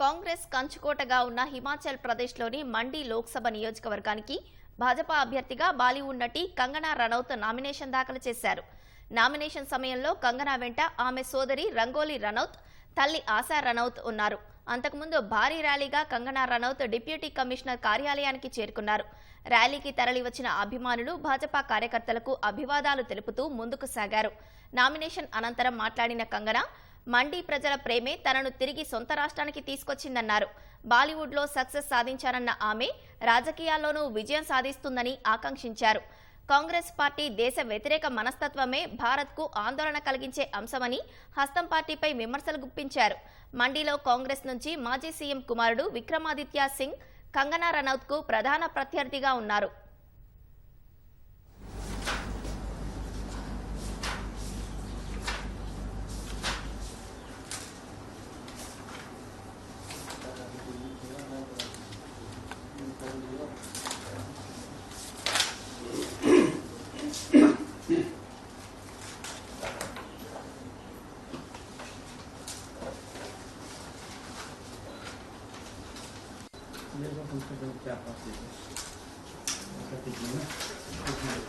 కాంగ్రెస్ కంచుకోటగా ఉన్న హిమాచల్ ప్రదేశ్లోని మండి లోక్సభ నియోజకవర్గానికి భాజపా అభ్యర్థిగా బాలీవుడ్ నటి కంగనా రనౌత్ నామినేషన్ దాఖలు చేశారు. నామినేషన్ సమయంలో కంగనా వెంట ఆమె సోదరి రంగోలి రనౌత్ తల్లి ఆశా రనౌత్ ఉన్నారు. అంతకుముందు భారీ ర్యాలీగా కంగనా రనౌత్ డిప్యూటీ కమిషనర్ కార్యాలయానికి చేరుకున్నారు. ర్యాలీకి తరలి వచ్చిన అభిమానులు భాజపా కార్యకర్తలకు అభివాదాలు తెలుపుతూ ముందుకు సాగారు. నామినేషన్ అనంతరం మాట్లాడిన కంగనా మండీ ప్రజల ప్రేమే తనను తిరిగి సొంత రాష్ట్రానికి తీసుకొచ్చిందన్నారు. బాలీవుడ్లో సక్సెస్ సాధించారన్న ఆమె రాజకీయాల్లోనూ విజయం సాధిస్తుందని ఆకాంక్షించారు. కాంగ్రెస్ పార్టీ దేశ వ్యతిరేక మనస్తత్వమే భారత్కు ఆందోళన కలిగించే అంశమని హస్తం పార్టీపై విమర్శలు గుప్పించారు. మండీలో కాంగ్రెస్ నుంచి మాజీ సీఎం కుమారుడు విక్రమాదిత్య సింగ్ కంగనా రనౌత్కు ప్రధాన ప్రత్యర్థిగా ఉన్నారు. Mesmo quando você perguntar a partir, você está pedindo,